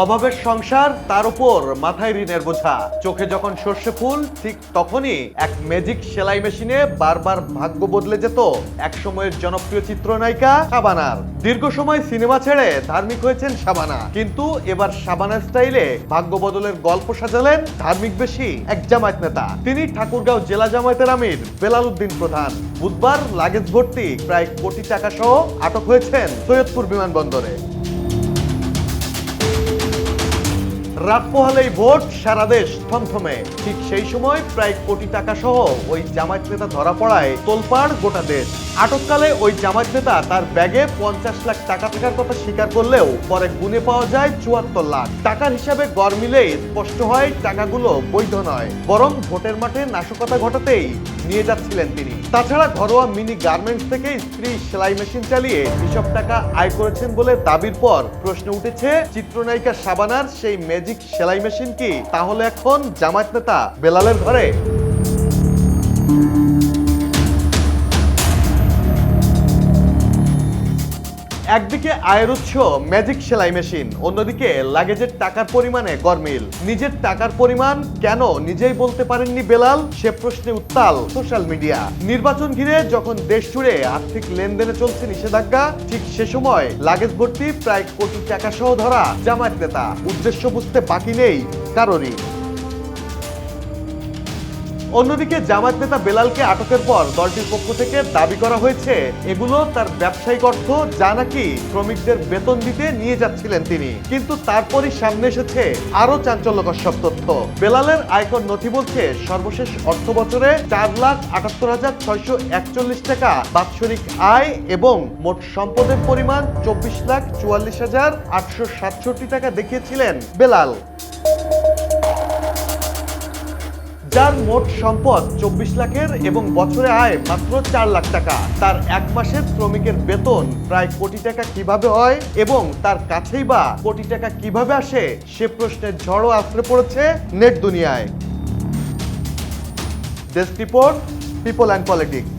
অভাবের সংসার তার উপর মাথায় ঋণের বোঝা। চোখে যখন সর্ষে ফুল, ঠিক তখনই এক ম্যাজিক সেলাই মেশিনে বারবার ভাগ্য বদলে যেত এক সময়ের জনপ্রিয় চিত্রনায়িকা শাবানার। দীর্ঘ সময় সিনেমা ছেড়ে ধার্মিক হয়েছেন শাবানা। কিন্তু এবার শাবানা স্টাইলে ভাগ্য বদলের গল্প সাজালেন ধার্মিক বেশি এক জামায়াত নেতা। তিনি ঠাকুরগাঁও জেলা জামায়াতের আমির বেলাল উদ্দিন প্রধান। বুধবার লাগেজ ভর্তি প্রায় কোটি টাকা সহ আটক হয়েছেন সৈয়দপুর বিমানবন্দরে। রাত পোহালেই ভোট, সারা দেশ থমথমে। ঠিক সেই সময় প্রায় কোটি টাকা সহ ওই জামায়াত নেতা ধরা পড়ায় তোলপাড় গোটা দেশ। আটককালে ওই জামায়াত নেতা তার ব্যাগে পঞ্চাশ লাখ টাকা থাকার কথা স্বীকার করলেও পরে গুনে পাওয়া যায় চুয়াত্তর লাখ। টাকার হিসাবে গড় মিলেই স্পষ্ট হয়, টাকাগুলো বৈধ নয়। বরং ভোটের মাঠে নাশকতা ঘটাতেই নিয়ে যাচ্ছিলেন তিনি। তাছাড়া ঘরোয়া মিনি গার্মেন্টস থেকে স্ত্রী সেলাই মেশিন চালিয়ে এসব টাকা আয় করেছেন বলে দাবির পর প্রশ্ন উঠেছে, চিত্রনায়িকা সাবানার সেই ম্যাজিক সেলাই মেশিন কি? তাহলে এখন জামায়াত নেতা বেলালের ঘরে। একদিকে আয়ের উৎস ম্যাজিক সেলাই মেশিন অন্যদিকে লাগেজের টাকার পরিমাণে গরমিল। নিজের টাকার পরিমাণ কেন নিজেই বলতে পারেননি বেলাল? সে প্রশ্নে উত্তাল সোশ্যাল মিডিয়া নির্বাচন ঘিরে যখন দেশ জুড়ে আর্থিক লেনদেনে চলছে নিষেধাজ্ঞা, ঠিক সে সময় লাগেজ ভর্তি প্রায় কোটি টাকা সহ ধরা জামায়াত নেতা। উদ্দেশ্য বুঝতে বাকি নেই কারোরই। অন্যদিকে জামায়াত নেতা বেলালকে আটকের পর দলটির পক্ষ থেকে দাবি করা হয়েছে, এগুলো তার ব্যবসায়িক অর্থ যা নাকি শ্রমিকদের বেতন দিতে নিয়ে যাচ্ছিলেন তিনি। কিন্তু তারপরই সামনে এসেছে আরও চাঞ্চল্যকর সব তথ্য। বেলালের আয়কর নথি বলছে, সর্বশেষ অর্থ বছরে চার লাখ আটাত্তর হাজার ছয়শো একচল্লিশ টাকা বাৎসরিক আয় এবং মোট সম্পদের পরিমাণ চব্বিশ লাখ চুয়াল্লিশ হাজার আটশো সাতষট্টি টাকা দেখিয়েছিলেন বেলাল। যার মোট সম্পদ চব্বিশ লাখের এবং বছরে আয় মাত্র চার লাখ টাকা। তার এক মাসের শ্রমিকের বেতন প্রায় কোটি টাকা কীভাবে হয় এবং তার কাছেই বা কোটি টাকা কীভাবে আসে, সে প্রশ্নের ঝড়ও আশ্রে পড়েছে নেট দুনিয়ায়। Desk report people and politics